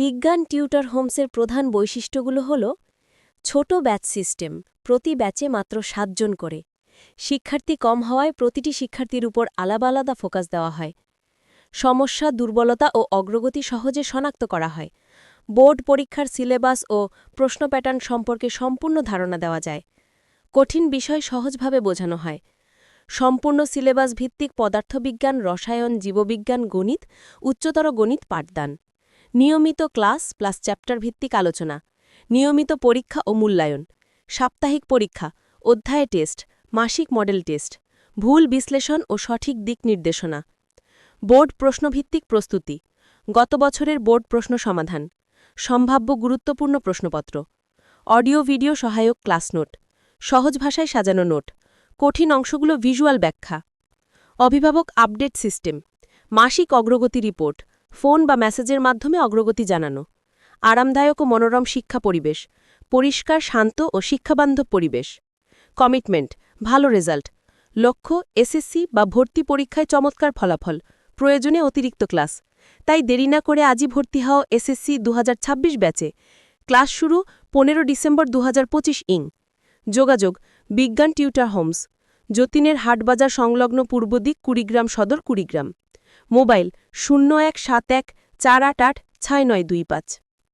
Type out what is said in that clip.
বিজ্ঞান টিউটর হোমসের প্রধান বৈশিষ্ট্যগুলো হল, ছোট ব্যাচ সিস্টেম, প্রতি ব্যাচে মাত্র সাতজন করে। শিক্ষার্থী কম হওয়ায় প্রতিটি শিক্ষার্থীর উপর আলাদা আলাদা ফোকাস দেওয়া হয়। সমস্যা, দুর্বলতা ও অগ্রগতি সহজে শনাক্ত করা হয়। বোর্ড পরীক্ষার সিলেবাস ও প্রশ্ন প্যাটার্ন সম্পর্কে সম্পূর্ণ ধারণা দেওয়া যায়। কঠিন বিষয় সহজভাবে বোঝানো হয়। সম্পূর্ণ সিলেবাস ভিত্তিক পদার্থবিজ্ঞান, রসায়ন, জীববিজ্ঞান, গণিত, উচ্চতর গণিত পাঠদান। নিয়মিত ক্লাস প্লাস চ্যাপ্টার ভিত্তিক আলোচনা, নিয়মিত পরীক্ষা ও মূল্যায়ন, সাপ্তাহিক পরীক্ষা, অধ্যায় টেস্ট, মাসিক মডেল টেস্ট, ভুল বিশ্লেষণ ও সঠিক দিক নির্দেশনা, বোর্ড প্রশ্নভিত্তিক প্রস্তুতি, গত বছরের বোর্ড প্রশ্ন সমাধান, সম্ভাব্য গুরুত্বপূর্ণ প্রশ্নপত্র, অডিও ভিডিও সহায়ক ক্লাস নোট, সহজ ভাষায় সাজানো নোট, কঠিন অংশগুলো ভিজুয়াল ব্যাখ্যা, অভিভাবক আপডেট সিস্টেম, মাসিক অগ্রগতি রিপোর্ট ফোন বা মেসেজের মাধ্যমে অগ্রগতি জানানো। আরামদায়ক ও মনোরম শিক্ষা পরিবেশ, পরিষ্কার, শান্ত ও শিক্ষাবান্ধব পরিবেশ। কমিটমেন্ট, ভালো রেজাল্ট। লক্ষ্য, এসএসসি বা ভর্তি পরীক্ষায় চমৎকার ফলাফল, প্রয়োজনে অতিরিক্ত ক্লাস। তাই দেরি না করে আজই ভর্তি হও এসএসসি দু হাজার ছাব্বিশ ব্যাচে। ক্লাস শুরু পনেরো ডিসেম্বর দু হাজার পঁচিশ ইং। যোগাযোগ, বিজ্ঞান টিউটার হোমস। যতীনের হাটবাজার সংলগ্ন পূর্বদিক কুড়িগ্রাম সদর কুড়িগ্রাম। মোবাইল শূন্য এক সাত এক চার আট আট ছয় নয় দুই পাঁচ।